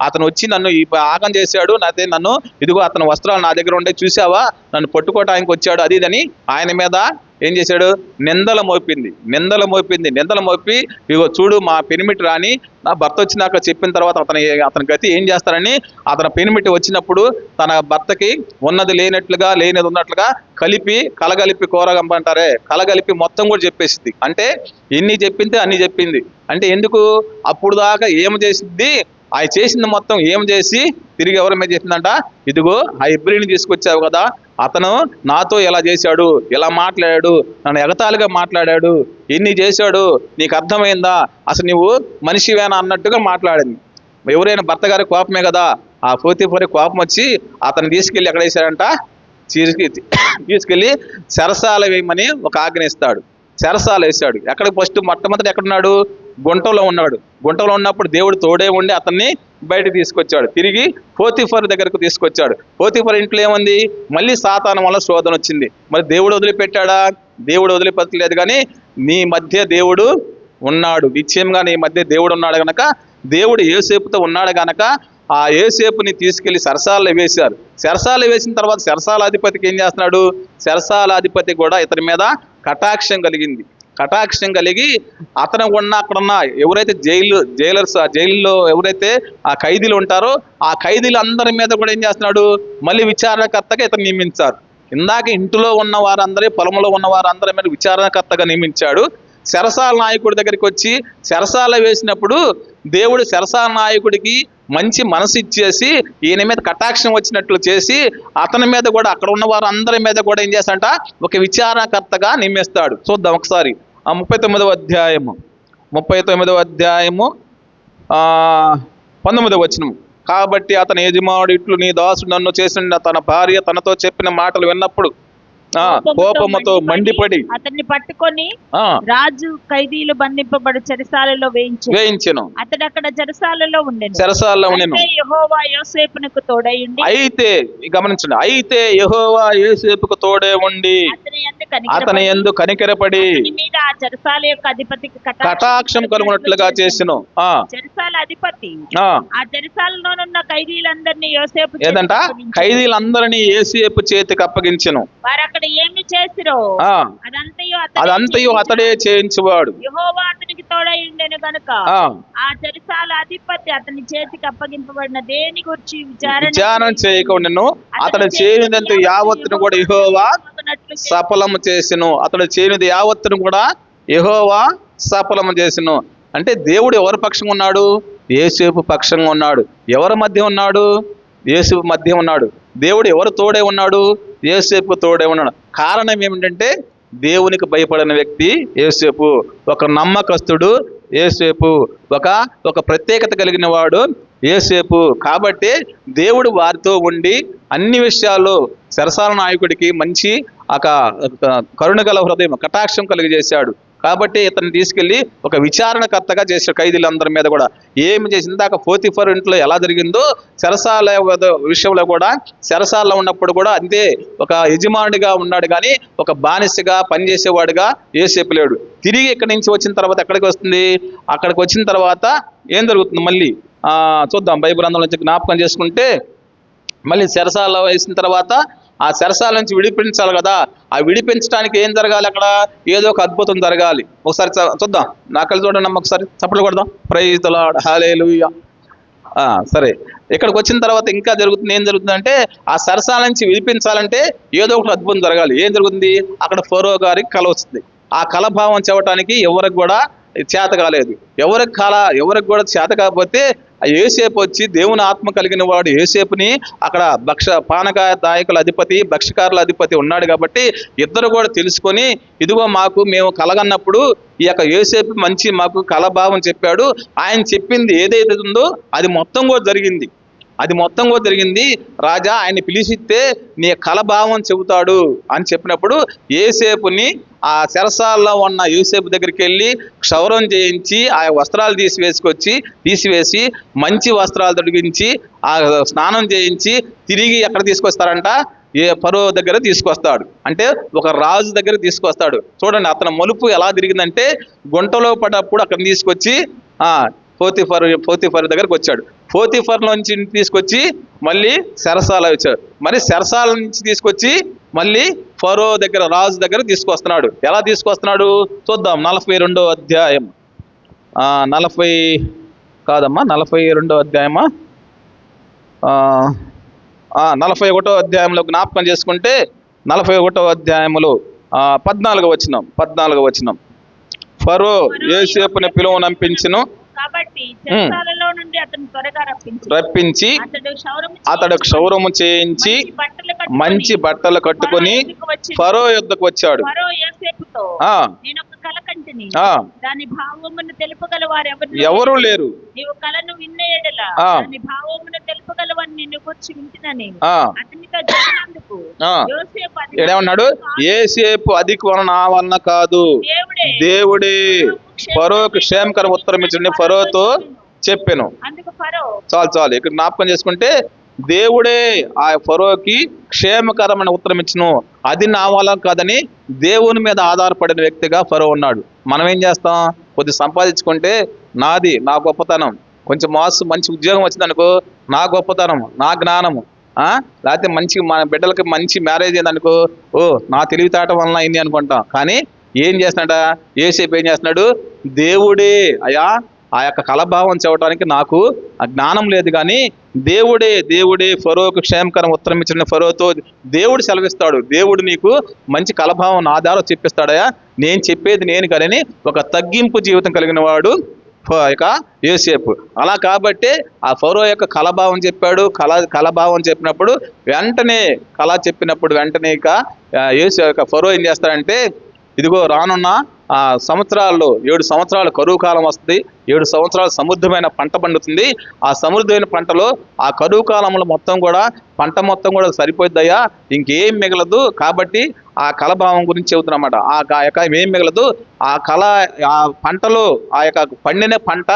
అతను వచ్చి నన్ను ఈ ఆగం చేశాడు నాదే నన్ను ఇదిగో అతని వస్త్రాలు నా దగ్గర ఉండే చూసావా నన్ను పట్టుకోవటానికి వచ్చాడు అది ఇదని ఆయన మీద ఏం చేశాడు? నిందల మోపింది నిందల మోపింది నిందల మోపి ఇగో చూడు మా పెనిమిటి రాని నా భర్త వచ్చినాక చెప్పిన తర్వాత అతని అతని గతి ఏం చేస్తారని అతని పెనిమిటి వచ్చినప్పుడు తన భర్తకి ఉన్నది లేనట్లుగా లేనిది ఉన్నట్లుగా కలిపి కలగలిపి కూరగంపంటారే కలగలిపి మొత్తం కూడా చెప్పేసింది అంటే ఎన్ని చెప్పింది అన్ని చెప్పింది. అంటే ఎందుకు? అప్పుడు దాకా ఏం చేసింది ఆ చేసింది మొత్తం ఏం చేసి తిరిగి ఎవరి మీద చేసిందంట? ఇదిగో ఆ ఇబ్రిని తీసుకొచ్చావు కదా అతను నాతో ఎలా చేశాడు ఎలా మాట్లాడాడు నన్ను ఎగతాళిగా మాట్లాడాడు ఎన్ని చేశాడు నీకు అర్థమైందా? అసలు నువ్వు మనిషివేనా అన్నట్టుగా మాట్లాడింది. ఎవరైనా భర్త గారి కోపమే కదా ఆ పోతిపరి కోపం వచ్చి అతను తీసుకెళ్ళి ఎక్కడ వేసాడంట తీసుకె తీసుకెళ్ళి సరసాల వేయమని ఒక ఆజ్ఞ ఇస్తాడు. చెరసాల వేశాడు ఎక్కడ? ఫస్ట్ మొట్టమొదటి ఎక్కడున్నాడు? గుంటలో ఉన్నాడు. గుంటలో ఉన్నప్పుడు దేవుడు తోడే ఉండి అతన్ని బయట తీసుకొచ్చాడు. తిరిగి పోతిఫర్ దగ్గరకు తీసుకొచ్చాడు. పోతిఫర్ ఇంట్లో ఏముంది? మళ్ళీ సాతానం వల్ల శోధన వచ్చింది. మరి దేవుడు వదిలిపెట్టాడా? దేవుడు వదిలిపెట్టలేదు. కానీ నీ మధ్య దేవుడు ఉన్నాడు. నిశ్చయంగా నీ మధ్య దేవుడు ఉన్నాడు గనక దేవుడు ఏసేపుతో ఉన్నాడు గనక ఆ ఏసేపుని తీసుకెళ్ళి సరసాలలో వేశారు. సరసాలు వేసిన తర్వాత సరసాలాధిపతికి ఏం చేస్తున్నాడు? సరసాలాధిపతి కూడా ఇతని మీద కటాక్షం కలిగింది. కటాక్షం కలిగి అతను ఉన్న అక్కడున్న ఎవరైతే జైలు జైలర్స్ ఆ జైల్లో ఎవరైతే ఆ ఖైదీలు ఉంటారో ఆ ఖైదీలందరి మీద కూడా ఏం చేస్తున్నాడు? మళ్ళీ విచారణకర్తగా ఇతను నియమించారు. ఇందాక ఇంటిలో ఉన్న వారందరి పొలంలో ఉన్న వారందరి మీద విచారణకర్తగా నియమించాడు. శరసాల నాయకుడి దగ్గరికి వచ్చి శరసాల వేసినప్పుడు దేవుడు శరసాల నాయకుడికి మంచి మనసు ఇచ్చేసి ఈయన మీద కటాక్షం వచ్చినట్లు చేసి అతని మీద కూడా అక్కడ ఉన్న వారందరి మీద కూడా ఏం చేస్తాడంట? ఒక విచారణకర్తగా నియమిస్తాడు. చూద్దాం ఒకసారి. ఆ ముప్పై తొమ్మిదవ అధ్యాయము. ముప్పై తొమ్మిదవ అధ్యాయము పంతొమ్మిదవ వచనం కాబట్టి అతని యజమానుడు ఇట్లు నీ దాసుడు నన్ను చేసిన తన భార్య తనతో చెప్పిన మాటలు విన్నప్పుడు కోపముతో మండిపడి అతన్ని పట్టుకొని రాజు ఖైదీలు బంధింపబడి చెరసాలలో వేయించి వేయించెను. అతడు అక్కడ చెరసాలలో ఉండెను. చెరసాల్లో ఉండెను. అయితే యెహోవా యోసేపునకు తోడయుండి అయితే గమనించండి అయితే యెహోవా యేసేపుకు తోడే ఉండి అతని ఎందు కనికరపడి మీద ఆ చెరసాల యొక్క అధిపతికి కటాక్షం కలుగునట్లుగా చేసెను. ఆ. చెరసాల అధిపతి. ఆ. చెరసాలలోనున్న ఖైదీలందరినీ యోసేపు ఏదంట. ఖైదీలందరినీ ఏసేపు చేతికి అప్పగించెను. వారు అక్కడ ఏమి చేసిరో అదంతయు అతడే. చేయించువాడు. యెహోవా అతనికి తోడై ఉండెను గనుక. ఆ. చెరసాల అధిపతి అతని చేతికి అప్పగింపబడిన దేని గురించి విచారణ చేయకుండా అతడు చేయనిదంత యావత్తును కూడా యెహోవా సఫలము చేసెను. అతడు చేయనిది యావత్తును కూడా యెహోవా సఫలము చేసెను. అంటే దేవుడు ఎవరి పక్షంగా ఉన్నాడు? యేసేపు పక్షంగా ఉన్నాడు. ఎవరి మధ్య ఉన్నాడు? యేసుపు మధ్య ఉన్నాడు. దేవుడు ఎవరు తోడే ఉన్నాడు? ఏసేపు తోడే ఉన్నాడు. కారణం ఏమిటంటే దేవునికి భయపడిన వ్యక్తి ఏసేపు ఒక నమ్మకస్తుడు ఏసేపు ఒక ఒక ప్రత్యేకత కలిగిన వాడు ఏసేపు కాబట్టి దేవుడు వారితో ఉండి అన్ని విషయాల్లో సరసాల నాయకుడికి మంచి ఒక ఒక కరుణగల హృదయం కటాక్షం కలిగజేశాడు. కాబట్టి ఇతన్ని తీసుకెళ్ళి ఒక విచారణకర్తగా చేశాడు ఖైదీలందరి మీద కూడా ఏమి చేసి ఇందాక ఫోర్తిఫర్ ఇంట్లో ఎలా జరిగిందో సెరసాల విషయంలో కూడా చెరసాలలో ఉన్నప్పుడు కూడా అంతే ఒక యజమానుడిగా ఉన్నాడు కానీ ఒక బానిసగా పనిచేసేవాడుగా ఏసేపు లేడు. తిరిగి ఇక్కడి నుంచి వచ్చిన తర్వాత ఎక్కడికి వస్తుంది? అక్కడికి వచ్చిన తర్వాత ఏం జరుగుతుంది మళ్ళీ? చూద్దాం బైబిల్ అందులో నుంచి జ్ఞాపకం చేసుకుంటే మళ్ళీ సెరసాల వేసిన తర్వాత ఆ సరసాల నుంచి విడిపించాలి కదా. ఆ విడిపించడానికి ఏం జరగాలి అక్కడ? ఏదో ఒక అద్భుతం జరగాలి. ఒకసారి చ- చూద్దాం. నాకలు చూడండి ఒకసారి చప్పట్లు కొడదాం. ప్రైజ్ హాలేలుయా సరే. ఇక్కడికి వచ్చిన తర్వాత ఇంకా జరుగుతుంది ఏం జరుగుతుందంటే ఆ సరసాల నుంచి విడిపించాలంటే ఏదో ఒకటి అద్భుతం జరగాలి. ఏం జరుగుతుంది? అక్కడ ఫోరో గారికి కల వస్తుంది. ఆ కలభావం చెప్పడానికి ఎవరికి కూడా చేత కాలేదు. ఎవరికి కళ ఎవరికి కూడా చేత కాకపోతే ఆ ఏసేపు వచ్చి దేవుని ఆత్మ కలిగిన వాడు ఏసేపుని అక్కడ భక్ష పానక దాయకుల అధిపతి భక్షకారుల అధిపతి ఉన్నాడు కాబట్టి ఇద్దరు కూడా తెలుసుకొని ఇదిగో మాకు మేము కలగన్నప్పుడు ఈ యొక్క ఏసేపు మంచి మాకు కలభావం చెప్పాడు. ఆయన చెప్పింది ఏదైతే ఉందో అది మొత్తం కూడా జరిగింది. అది మొత్తం కూడా జరిగింది. రాజా ఆయన్ని పిలిచిస్తే నీ కలభావం చెబుతాడు అని చెప్పినప్పుడు ఏసేపుని ఆ శరసాల్లో ఉన్న యూసేపు దగ్గరికి వెళ్ళి క్షౌరం చేయించి ఆ వస్త్రాలు తీసివేసుకొచ్చి తీసివేసి మంచి వస్త్రాలు తొడిగించి ఆ స్నానం చేయించి తిరిగి ఎక్కడ తీసుకొస్తారంట? ఏ పరో దగ్గర తీసుకొస్తాడు. అంటే ఒక రాజు దగ్గర తీసుకొస్తాడు. చూడండి అతని మలుపు ఎలా తిరిగిందంటే గుంటలో పడప్పుడు అక్కడ తీసుకొచ్చి ఆ పోతిఫర్ పోతిఫర్ దగ్గరకు వచ్చాడు. పోతిఫర్ నుంచి తీసుకొచ్చి మళ్ళీ సెరసాల వచ్చాడు మరి సెరసాల నుంచి తీసుకొచ్చి మళ్ళీ ఫరో దగ్గర రాజు దగ్గర తీసుకొస్తున్నాడు. ఎలా తీసుకొస్తున్నాడు? చూద్దాం. నలభై రెండో అధ్యాయం. నలభై కాదమ్మా నలభై రెండో అధ్యాయమా? నలభై ఒకటో అధ్యాయంలో జ్ఞాపకం చేసుకుంటే నలభై ఒకటో అధ్యాయములో పద్నాలుగు వచ్చినాం పద్నాలుగు వచ్చినాం ఫరో ఏసేపుని పిలువనంపించను కాబట్టి నుండి అతను త్వరగా రప్పించి రప్పించి అతడు క్షౌరము చేయించి మంచి బట్టలు కట్టుకొని ఫరో యుద్ధకు వచ్చాడు. నేను దాని భావమును తెలుపగల వారు ఎవరు? ఎవరు లేరు. నీవు కలను విన్న ఎడల. దాని భావమును తెలుపగలవని నిన్ను కూర్చి వింటునని. ఆ. అతనితో ఏమన్నాడు ఏసేపు అధిక నా వలన కాదు. దేవుడే. ఫరోకు క్షేమకర ఉత్తరం ఇచ్చింది ఫరోతో చెప్పెను. చాలు చాలు. ఇక్కడ జ్ఞాపకం చేసుకుంటే దేవుడే ఆ ఫరోకి క్షేమకరమైన ఉత్తరం ఇచ్చును. అది నా వల్ల కాదని దేవుని మీద ఆధారపడిన వ్యక్తిగా ఫరో ఉన్నాడు. మనం ఏం చేస్తాం? కొద్ది సంపాదించుకుంటే నాది నా గొప్పతనం. కొంచెం మాస్ మంచి ఉద్యోగం వచ్చిందనుకో నా గొప్పతనం నా జ్ఞానము. లేకపోతే మంచి మన బిడ్డలకి మంచి మ్యారేజ్ అయిందనుకో ఓ నా తెలివితేట వలన అయింది అనుకుంటాం. కానీ ఏం చేస్తున్నాడా ఏసేపు ఏం చేస్తున్నాడు? దేవుడే. అయా ఆ యొక్క కలభావం చెప్పడానికి నాకు ఆ జ్ఞానం లేదు కానీ దేవుడే దేవుడే ఫరోకు క్షేమకరం ఉత్తరం ఇచ్చిన ఫరోతో దేవుడు సెలవిస్తాడు. దేవుడు నీకు మంచి కలభావం నా ద్వారా చెప్పిస్తాడయా? నేను చెప్పేది నేను కానీ ఒక తగ్గింపు జీవితం కలిగిన వాడు ఫ- ఇక యోసేపు. అలా కాబట్టి ఆ ఫరో యొక్క కలభావం చెప్పాడు. కళ కలభావం చెప్పినప్పుడు వెంటనే కళ చెప్పినప్పుడు వెంటనే ఇక ఆ, యొక్క ఫరో ఏం చేస్తాడంటే ఇదిగో రానున్న ఆ సంవత్సరాల్లో ఏడు సంవత్సరాలు కరువు కాలం వస్తుంది ఏడు సంవత్సరాలు సమృద్ధమైన పంట పండుతుంది. ఆ సమృద్ధమైన పంటలో ఆ కరువు కాలంలో మొత్తం కూడా పంట మొత్తం కూడా సరిపోద్దయ్యా ఇంకేం మిగలదు. కాబట్టి ఆ కలభావం గురించి చెబుతున్నమాట ఆ యొక్క ఏం మిగలదు. ఆ కళ ఆ పంటలో ఆ యొక్క పండిన పంట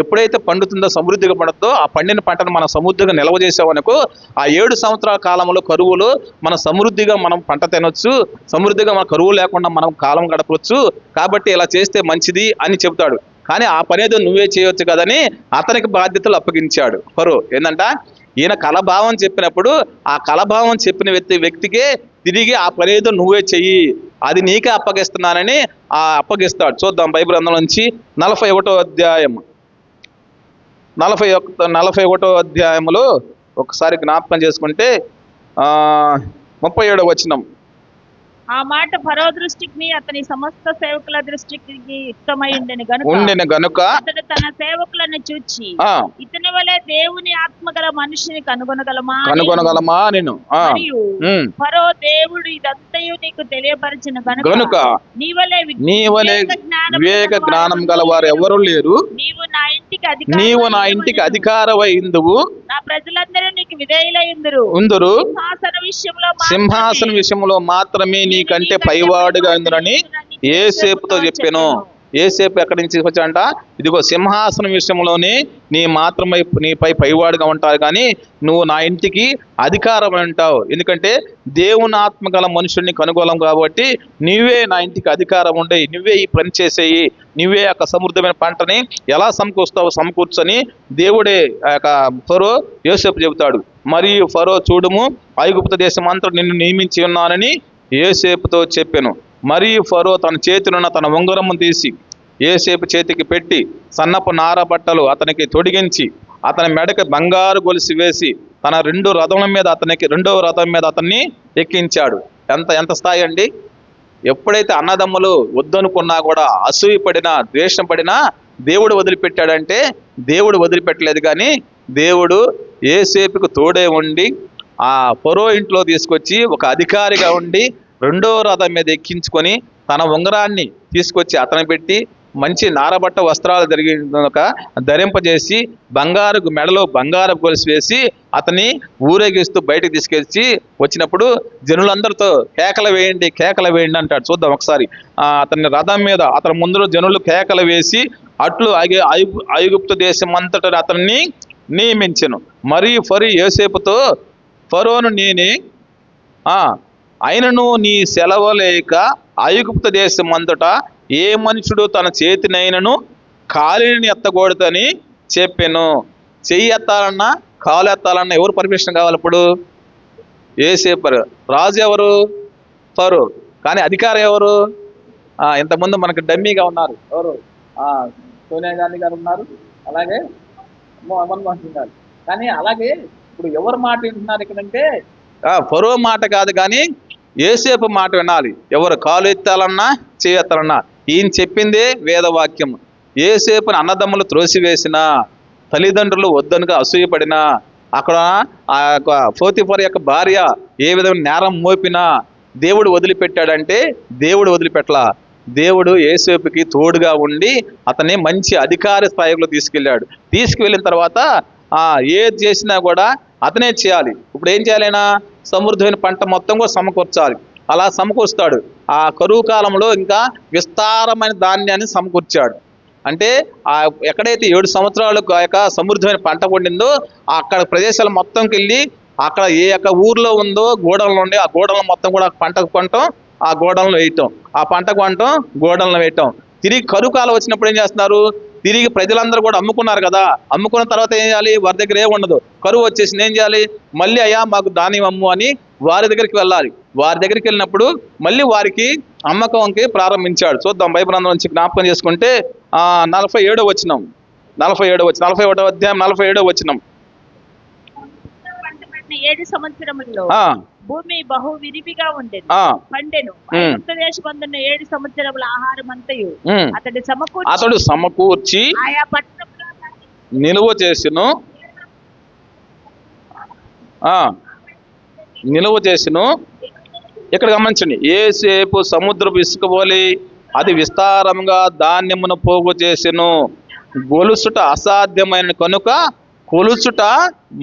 ఎప్పుడైతే పండుతుందో సమృద్ధిగా పండుతుందో ఆ పండిన పంటను మనం సమృద్ధిగా నిల్వ చేసామనుకో ఆ ఏడు సంవత్సరాల కాలంలో కరువులు మనం సమృద్ధిగా మనం పంట తినొచ్చు. సమృద్ధిగా మన కరువు లేకుండా మనం కాలం గడపవచ్చు కాబట్టి ఇలా చేస్తే మంచిది అని చెబుతాడు. కానీ ఆ పని నువ్వే చేయొచ్చు కదని అతనికి బాధ్యతలు అప్పగించాడు. పరు ఏంటంట ఈయన కలభావం చెప్పినప్పుడు ఆ కలభావం చెప్పిన వ్యక్తి వ్యక్తికే తిరిగి ఆ పని ఏదో నువ్వే చెయ్యి. అది నీకే అప్పగిస్తున్నానని ఆ అప్పగిస్తాడు. చూద్దాం బైబిల్ అందులో నుంచి నలభై ఒకటో అధ్యాయం. నలభై ఒక నలభై ఒకటో అధ్యాయంలో ఒకసారి జ్ఞాపకం చేసుకుంటే ముప్పై ఏడో వచనం. ఆ మాట ఫరో దృష్టికి అతని సమస్త సేవకుల దృష్టికి ఇష్టమై ఉండెను గనుక ఉండిన గనుక అతడు తన సేవకులను చూచి ఇతని వలె దేవుని ఆత్మ గల మనిషిని కనుగొనగలమా కనుగొనగలమా నేను? మరియు ఫరో దేవుడు ఇదంతయు నీకు తెలియపరిచిన గనుక నీ వలె నీ వలె వివేక జ్ఞానం గల వారు ఎవరు లేరు. నీవు నా ఇంటికి అధికారి నీవు నా ఇంటికి అధికారమై ఇందువు నా ప్రజలందరూ నీకు విధేయులైందురు ఉందురు. సింహాసన విషయంలో మాత్రమే సింహాసన విషయంలో మాత్రమే నీకంటే పైవాడుగా ఉందినని ఏసేపుతో చెప్పాను. ఏసేపు ఎక్కడి నుంచి వచ్చాడంట? ఇదిగో సింహాసనం విషయంలోనే నీ మాత్రమే నీపై పైవాడుగా ఉంటారు కానీ నువ్వు నా ఇంటికి అధికారం ఉంటావు. ఎందుకంటే దేవుని ఆత్మ గల మనుషుల్ని కనుగోలం కాబట్టి నీవే నా ఇంటికి అధికారం ఉండే నువ్వే ఈ పని చేసేయి నువ్వే యొక్క సమృద్ధమైన పంటని ఎలా సమకూరుస్తావు సమకూర్చని దేవుడే ఆ యొక్క ఫరో యోసేపు చెబుతాడు. మరియు ఫరో చూడుము ఐగుప్త దేశం అంతా నిన్ను నియమించి ఉన్నానని ఏసేపుతో చెప్పాను. మరియు ఫరో తన చేతినున్న తన ఉంగరము తీసి ఏసేపు చేతికి పెట్టి సన్నపు నార బట్టలు అతనికి తొడిగించి అతని మెడకి బంగారు గొలుసు వేసి తన రెండు రథముల మీద అతనికి రెండవ రథం మీద అతన్ని ఎక్కించాడు. ఎంత ఎంత స్థాయి అండి? ఎప్పుడైతే అన్నదమ్ములు వద్దనుకున్నా కూడా అసూయపడినా ద్వేషం పడినా దేవుడు వదిలిపెట్టాడంటే దేవుడు వదిలిపెట్టలేదు కానీ దేవుడు ఏసేపుకు తోడే ఉండి ఆ పొరో ఇంట్లో తీసుకొచ్చి ఒక అధికారిగా ఉండి రెండో రథం మీద ఎక్కించుకొని తన ఉంగరాన్ని తీసుకొచ్చి అతను పెట్టి మంచి నారబట్ట వస్త్రాలు జరిగి ధరింపజేసి బంగారు మెడలో బంగారు గొలుసు వేసి అతని ఊరేగిస్తూ బయటకు తీసుకెళ్ళి వచ్చినప్పుడు జనులందరితో కేకలు వేయండి కేకలు వేయండి అంటాడు. చూద్దాం ఒకసారి. అతని రథం మీద అతని ముందు జనులు కేకలు వేసి అట్లు ఐగు ఐగు- ఐగుప్తు దేశం అంతటా అతన్ని నియమించను. మరియు ఫరి యోసేపుతో ఫరోను నేనే. అయినను నీ సెలవలేక ఐగుప్త దేశం అంతటా ఏ మనుషుడు తన చేతినైనను కాలిని ఎత్తకూడదని చెప్పాను. చెయ్యి ఎత్తాలన్నా కాలు ఎత్తాలన్నా ఎవరు పర్మిషన్ కావాలి ఇప్పుడు? ఏసేపరు రాజు ఎవరు? ఫరో. కానీ అధికారం ఎవరు? ఇంతకుముందు మనకు డమ్మీగా ఉన్నారు. ఎవరు? సోనియా గాంధీ గారు ఉన్నారు. అలాగే మన్మోహన్ సింగ్ గారు. కానీ అలాగే ఇప్పుడు ఎవరు మాట వింటున్నారు ఇక్కడంటే? పరో మాట కాదు కానీ ఏసేపు మాట వినాలి. ఎవరు కాలు ఎత్తాలన్నా చేయెత్తాలన్నా ఈయన చెప్పిందే వేదవాక్యం. ఏసేపుని అన్నదమ్ములు త్రోసివేసిన తల్లిదండ్రులు వద్దనుగా అసూయపడిన అక్కడ ఆ యొక్క ఫోతిఫర్ యొక్క భార్య ఏ విధమైన నేరం మోపినా దేవుడు వదిలిపెట్టాడంటే దేవుడు వదిలిపెట్టలా. దేవుడు ఏసేపుకి తోడుగా ఉండి అతన్ని మంచి అధికార స్థాయిలో తీసుకెళ్ళాడు. తీసుకువెళ్ళిన తర్వాత ఏది చేసినా కూడా అతనే చేయాలి. ఇప్పుడు ఏం చేయాలైనా సమృద్ధమైన పంట మొత్తం కూడా సమకూర్చాలి. అలా సమకూరుస్తాడు. ఆ కరువు కాలంలో ఇంకా విస్తారమైన ధాన్యాన్ని సమకూర్చాడు. అంటే ఆ ఎక్కడైతే ఏడు సంవత్సరాలు యొక్క సమృద్ధమైన పంట పండిందో అక్కడ ప్రదేశాలు మొత్తంకి వెళ్ళి అక్కడ ఏ యొక్క ఊర్లో ఉందో గోడలు ఉండి ఆ గోడలను మొత్తం కూడా పంటకు కొనటం ఆ గోడలను వేయటం. ఆ పంటకు కొనటం గోడలను వేయటం. తిరిగి కరువు కాలం వచ్చినప్పుడు ఏం చేస్తున్నారు? తిరిగి ప్రజలందరూ కూడా అమ్ముకున్నారు కదా. అమ్ముకున్న తర్వాత ఏం చేయాలి? వారి దగ్గర ఏం ఉండదు. కరువు వచ్చేసింది ఏం చేయాలి? మళ్ళీ అయ్యా మాకు ధాన్యం అమ్ము అని వారి దగ్గరికి వెళ్ళాలి. వారి దగ్గరికి వెళ్ళినప్పుడు మళ్ళీ వారికి అమ్మకంకి ప్రారంభించాడు. చూద్దాం బైబిల్ నుంచి జ్ఞాపకం చేసుకుంటే ఆ నలభై ఏడో వచ్చినాం నలభై ఏడో వచ్చి నలభై ఒకటో అధ్యాయం నలభై ఏడో వచ్చినాం ఏడు భూమి బహు విరివిగా ఉండేది పండెను. ఉమ్. ఉత్తరదేశమందున్న ఏడు సంవత్సరముల ఆహారం అంతయు. అతడి సమకూర్చి అతడు సమకూర్చి ఆయా పట్టణంలో నిలువ చేసిను. నిలువ చేసిను. ఇక్కడ గమనించండి. ఏసేపు సముద్రపు ఇసుక పోలి అది విస్తారంగా ధాన్యమును పోగు చేసెను. గొలుసుట అసాధ్యమైన కనుక కొలుచుట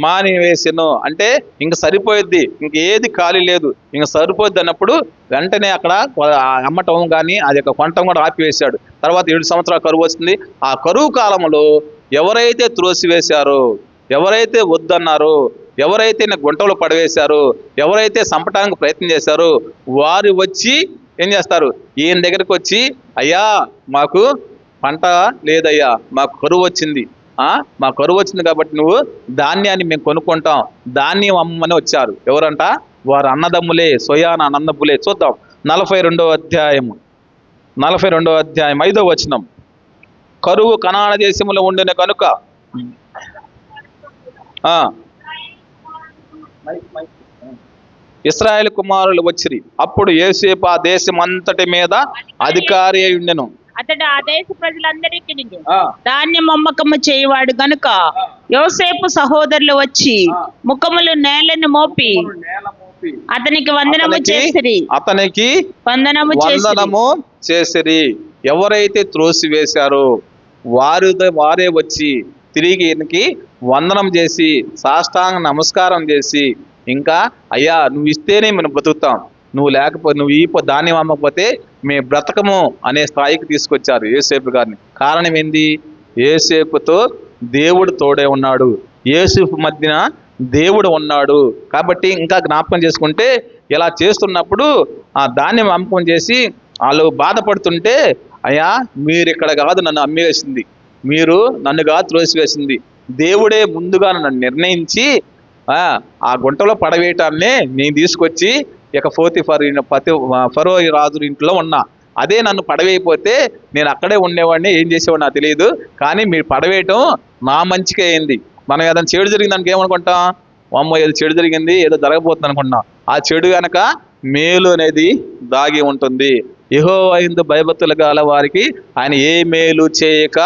మానివేసెను. అంటే ఇంక సరిపోయిద్ది. ఇంక ఏది ఖాళీ లేదు. ఇంక సరిపోద్ది అన్నప్పుడు వెంటనే అక్కడ అమ్మటం కానీ అది యొక్క కొనటం కూడా ఆపివేశాడు. తర్వాత ఏడు సంవత్సరాల కరువు వచ్చింది. ఆ కరువు కాలంలో ఎవరైతే త్రోసివేశారో ఎవరైతే వద్దన్నారో ఎవరైతే నా గుంటలో పడవేశారో ఎవరైతే సంపటానికి ప్రయత్నం చేశారో వారు వచ్చి ఏం చేస్తారు? ఈయన దగ్గరికి వచ్చి అయ్యా మాకు పంట లేదయ్యా మాకు కరువు వచ్చింది. మా కరువు వచ్చింది కాబట్టి నువ్వు ధాన్యాన్ని మేము కొనుక్కుంటాం. ధాన్యం అమ్మని వచ్చారు. ఎవరంట? వారు అన్నదమ్ములే సొయాన అన్నదమ్ములే. చూద్దాం. నలభై రెండవ అధ్యాయము. నలభై రెండవ అధ్యాయం ఐదో వచనం. కరువు కనాన దేశంలో ఉండిన కనుక. ఆ. ఇస్రాయేల్ కుమారులు వచ్చిరి. అప్పుడు యేసేపు ఆ దేశం అంతటి మీద అధికారి అయి ఉండెను. అతడు ఆ దేశ ప్రజలందరికీ ధాన్యం అమ్మకము చేయవాడు గనుక. యోసేపు సహోదరులు వచ్చి. ముఖములు నేలను మోపి అతనికి వందనము చేసిరి. అతనికి వందనము వందనము చేసిరి. ఎవరైతే త్రోసివేశారో వారు వారే వచ్చి తిరిగి ఈయనకి వందనం చేసి సాష్టాంగ నమస్కారం చేసి ఇంకా అయ్యా నువ్వు ఇస్తేనే మనం బ్రతుకుతాం నువ్వు లేకపోతే నువ్వు ఈ ధాన్యం అమ్మకపోతే మేము బ్రతకము అనే స్థాయికి తీసుకొచ్చారు ఏసేపు గారిని. కారణం ఏంది? ఏసేపుతో దేవుడు తోడే ఉన్నాడు. ఏసేపు మధ్యన దేవుడు ఉన్నాడు. కాబట్టి ఇంకా జ్ఞాపకం చేసుకుంటే ఇలా చేస్తున్నప్పుడు ఆ ధాన్యం అమ్మకం చేసి వాళ్ళు బాధపడుతుంటే అయ్యా మీరు ఇక్కడ కాదు నన్ను అమ్మేసింది మీరు నన్ను కాదు త్రోసివేసింది. దేవుడే ముందుగా నన్ను నిర్ణయించి ఆ ఆ గుంటలో పడవేయటాన్నే నేను తీసుకొచ్చి ఇక ఫోర్తి ఫర్ పతి ఫరో రాజు ఇంట్లో ఉన్నా. అదే నన్ను పడవేయపోతే నేను అక్కడే ఉండేవాడిని ఏం చేసేవాడు నాకు తెలియదు. కానీ మీరు పడవేయటం నా మంచికే అయింది. మనం ఏదైనా చెడు జరిగిందానికి ఏమనుకుంటాం? అమ్మో ఏదో చెడు జరిగింది ఏదో జరగబోతుంది అనుకుంటున్నాం. ఆ చెడు కనుక మేలు అనేది దాగి ఉంటుంది. యహో అయిందు భయభక్తులు గల వారికి ఆయన ఏ మేలు చేయక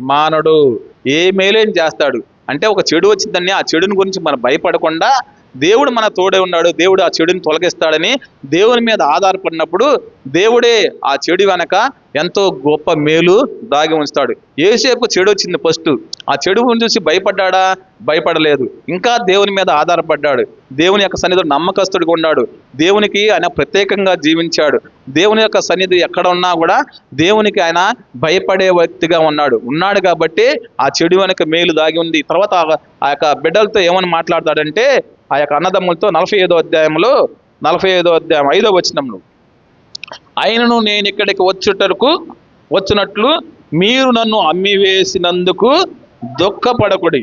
మానడు. ఏ మేలేం చేస్తాడు? అంటే ఒక చెడు వచ్చిందని ఆ చెడుని గురించి మనం భయపడకుండా దేవుడు మన తోడే ఉన్నాడు దేవుడు ఆ చెడుని తొలగిస్తాడని దేవుని మీద ఆధారపడినప్పుడు దేవుడే ఆ చెడు వెనక ఎంతో గొప్ప మేలు దాగి ఉంచుతాడు. ఏసేపు చెడు వచ్చింది ఫస్ట్ ఆ చెడు చూసి భయపడ్డాడా? భయపడలేదు. ఇంకా దేవుని మీద ఆధారపడ్డాడు. దేవుని యొక్క సన్నిధిలో నమ్మకస్తుడిగా ఉన్నాడు. దేవునికి ఆయన ప్రత్యేకంగా జీవించాడు. దేవుని యొక్క సన్నిధి ఎక్కడ ఉన్నా కూడా దేవునికి ఆయన భయపడే వ్యక్తిగా ఉన్నాడు. ఉన్నాడు కాబట్టి ఆ చెడు వెనక మేలు దాగి ఉంది. తర్వాత ఆ- ఆ యొక్క బిడ్డలతో ఏమని మాట్లాడతాడంటే ఆ యొక్క అన్నదమ్ములతో నలభై ఐదో అధ్యాయంలో నలభై ఐదో అధ్యాయం ఐదో వచనంలో అయినను నేను ఇక్కడికి వచ్చుటకు వచ్చినట్లు మీరు నన్ను అమ్మివేసినందుకు దుఃఖపడకుడి.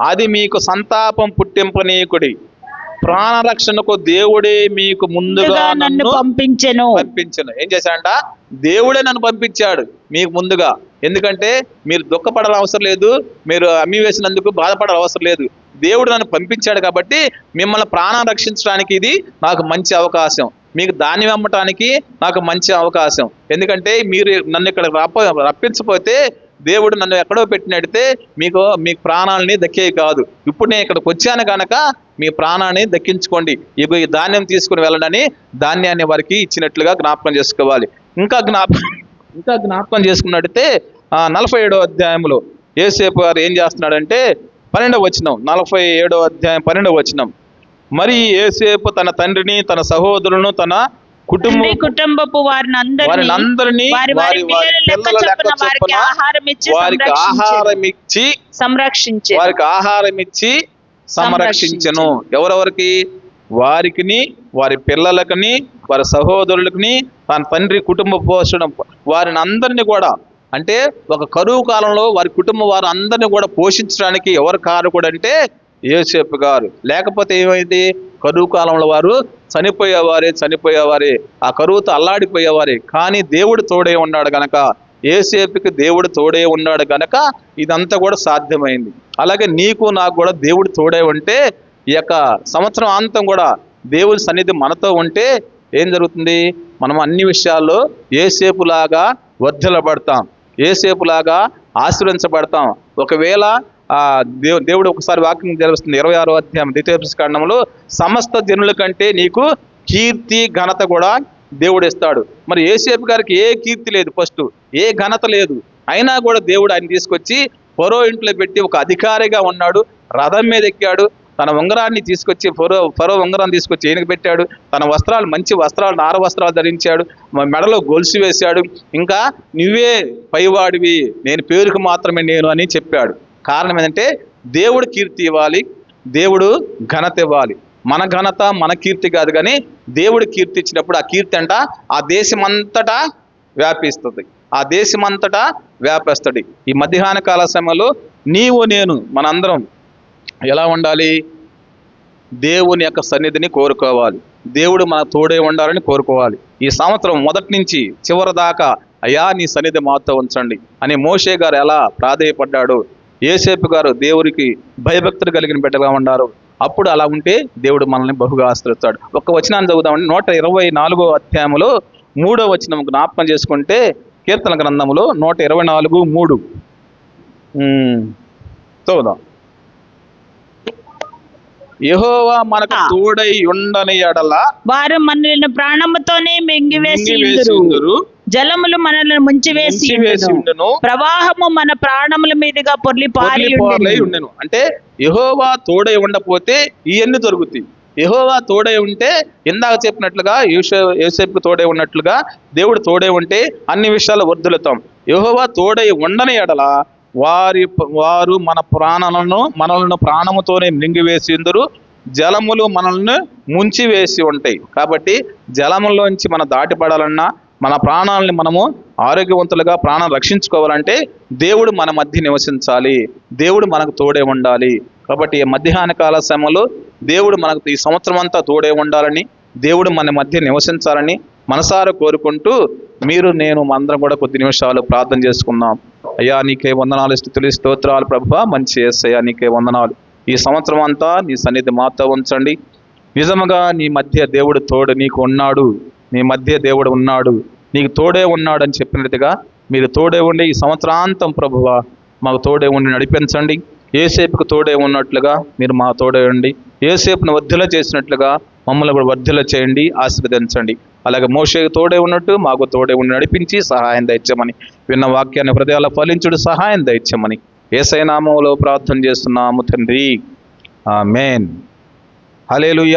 అది మీకు సంతాపం పుట్టింపనీకుడి ప్రాణరక్షణకు దేవుడే మీకు ముందుగా నన్ను పంపించెను. పంపించను. ఏం చేశాడంట? దేవుడే నన్ను పంపించాడు మీకు ముందుగా. ఎందుకంటే మీరు దుఃఖపడాల అవసరం లేదు మీరు అమ్మి వేసినందుకు బాధపడాల అవసరం లేదు. దేవుడు నన్ను పంపించాడు కాబట్టి మిమ్మల్ని ప్రాణం రక్షించడానికి ఇది నాకు మంచి అవకాశం. మీకు ధాన్యం అమ్మటానికి నాకు మంచి అవకాశం. ఎందుకంటే మీరు నన్ను ఇక్కడ రప్ప రప్పించపోతే దేవుడు నన్ను ఎక్కడో పెట్టినడితే మీకు మీ ప్రాణాలని దక్కేవి కాదు. ఇప్పుడు నేను ఇక్కడికి వచ్చాను కనుక మీ ప్రాణాన్ని దక్కించుకోండి. ఇక ఈ ధాన్యం తీసుకుని వెళ్ళడని ధాన్యాన్ని వారికి ఇచ్చినట్లుగా జ్ఞాపకం చేసుకోవాలి. ఇంకా జ్ఞాపకం ఇంకా జ్ఞాపకం చేసుకున్నట్టయితే నలభై ఏడో అధ్యాయంలో ఏసేపు గారు ఏం చేస్తున్నాడంటే పన్నెండవ వచనం నలభై ఏడో అధ్యాయం పన్నెండవ వచనం. మరి ఏసేపు తన తండ్రిని తన సహోదరులను తన కుటుంబం కుటుంబపు వారిని అందరినీ వారి వారి వారికి ఆహారం ఇచ్చి వారికి ఆహారం ఇచ్చి సంరక్షించే వారికి ఆహారం ఇచ్చి సంరక్షించను. ఎవరెవరికి? వారికిని వారి పిల్లలకని వారి సహోదరులకి తన తండ్రి కుటుంబ పోషణ వారిని అందరినీ కూడా అంటే ఒక కరువు కాలంలో వారి కుటుంబ వారు అందరినీ కూడా పోషించడానికి ఎవరు కారకుడు అంటే ఏసేపు గారు. లేకపోతే ఏమైంది? కరువు కాలంలో వారు చనిపోయేవారే చనిపోయేవారే. ఆ కరువుతో అల్లాడిపోయేవారే. కానీ దేవుడు తోడే ఉన్నాడు గనక ఏసేపుకి దేవుడు తోడే ఉన్నాడు గనక ఇదంతా కూడా సాధ్యమైంది. అలాగే నీకు నాకు కూడా దేవుడు తోడే ఉంటే ఈ యొక్క సంవత్సరం అంతం కూడా దేవుడి సన్నిధి మనతో ఉంటే ఏం జరుగుతుంది? మనం అన్ని విషయాల్లో ఏసేపులాగా వర్ధలపడతాం ఏసేపులాగా ఆశీర్వించబడతాం ఒకవేళ దేవు దేవుడు ఒకసారి వాక్యం జరుగుతుంది ఇరవై ఆరో అధ్యాయం ద్వితీయ కాండంలో సమస్త జనుల కంటే నీకు కీర్తి ఘనత కూడా దేవుడు ఇస్తాడు. మరి ఏసేపు గారికి ఏ కీర్తి లేదు ఫస్ట్ ఏ ఘనత లేదు. అయినా కూడా దేవుడు ఆయన తీసుకొచ్చి పొరో ఇంట్లో పెట్టి ఒక అధికారిగా ఉన్నాడు రథం మీద ఎక్కాడు తన ఉంగరాన్ని తీసుకొచ్చి ఫరో ఫరో ఉంగరాన్ని తీసుకొచ్చి ఈయనకు పెట్టాడు. తన వస్త్రాలు మంచి వస్త్రాలు నార వస్త్రాలు ధరించాడు. మెడలో గొలుసు వేశాడు. ఇంకా నువ్వే పైవాడివి నేను పేరుకు మాత్రమే నేను అని చెప్పాడు. కారణం ఏంటంటే దేవుడు కీర్తి ఇవ్వాలి దేవుడు ఘనత ఇవ్వాలి. మన ఘనత మన కీర్తి కాదు కానీ దేవుడు కీర్తి ఇచ్చినప్పుడు ఆ కీర్తి అంట ఆ దేశమంతటా వ్యాపిస్తుంది. ఆ దేశమంతటా వ్యాపిస్తుంది. ఈ మధ్యాహ్న కాల సమయంలో నీవు నేను మనందరం ఎలా ఉండాలి? దేవుని యొక్క సన్నిధిని కోరుకోవాలి. దేవుడు మన తోడే ఉండాలని కోరుకోవాలి. ఈ సంవత్సరం మొదటి నుంచి చివరి దాకా అయ్యా నీ సన్నిధి మాతో ఉంచండి అని మోషే గారు ఎలా ప్రాధేయపడ్డాడు? ఏసేపు గారు దేవుడికి భయభక్తులు కలిగిన బిడ్డగా ఉన్నారు. అప్పుడు అలా ఉంటే దేవుడు మనల్ని బహుగా ఆశ్రయిస్తాడు. ఒక్క వచనాన్ని చదువుదామండి. నూట ఇరవై నాలుగో అధ్యాయంలో మూడో వచనం జ్ఞాపకం చేసుకుంటే కీర్తన గ్రంథంలో నూట ఇరవై నాలుగు మూడు. చదువుదాం. యెహోవా మనకు తోడై ఉండని ఎడల వారు మనల్ని ప్రాణముతోనే మింగివేసి. జలములు మనల్ని ముంచివేసి ఉండును. ప్రవాహము మన ప్రాణముల మీదుగా పొర్లి పారి పొర్లిపారలై ఉండును. అంటే యెహోవా తోడై ఉండకపోతే ఇవన్నీ దొరుకుతాయి యెహోవా తోడై ఉంటే ఇందాక చెప్పినట్లుగా యూసే యోసేపుకు తోడై ఉన్నట్లుగా దేవుడు తోడై ఉంటే అన్ని విషయాలు వర్ధులుతాం యెహోవా తోడై ఉండని ఎడల వారి వారు మన ప్రాణాలను మనలను ప్రాణముతోనే మింగివేసిందరు జలములు మనల్ని ముంచి వేసి ఉంటాయి. కాబట్టి జలములోంచి మనం దాటిపడాలన్నా మన ప్రాణాలని మనము ఆరోగ్యవంతులుగా ప్రాణం రక్షించుకోవాలంటే దేవుడు మన మధ్య నివసించాలి. దేవుడు మనకు తోడే ఉండాలి. కాబట్టి మధ్యాహ్న కాల సమయంలో దేవుడు మనకు ఈ సంవత్సరం అంతా తోడే ఉండాలని దేవుడు మన మధ్య నివసించాలని మనసారా కోరుకుంటూ మీరు నేను అందరం కూడా కొద్ది నిమిషాలు ప్రార్థన చేసుకుందాం. అయ్యా నీకే వందనాలు స్థుతులు స్తోత్రాలు ప్రభు మంచి అయ్యా నీకే వందనాలు. ఈ సంవత్సరం అంతా నీ సన్నిధి మాతో ఉంచండి. నిజముగా నీ మధ్య దేవుడు తోడు నీకు ఉన్నాడు. నీ మధ్య దేవుడు ఉన్నాడు. నీకు తోడే ఉన్నాడు అని చెప్పినట్టుగా మీరు తోడే ఉండి ఈ సంవత్సరాంతం ప్రభువ మాకు తోడే ఉండి నడిపించండి. ఏసేపుకు తోడే ఉన్నట్లుగా మీరు మా తోడే ఉండి ఏసేపును వర్ధిలో చేసినట్లుగా మమ్మల్ని కూడా వర్ధిలో చేయండి ఆశీర్వదించండి. అలాగే మోషేకు తోడే ఉన్నట్టు మాకు తోడే ఉండి నడిపించి సహాయం దయచమని విన్న వాక్యాన్ని హృదయాల ఫలించుడు సహాయం దయచమని ఏసైనామంలో ప్రార్థన చేస్తున్నాము తండ్రి. మేన్ హలేలుయ్య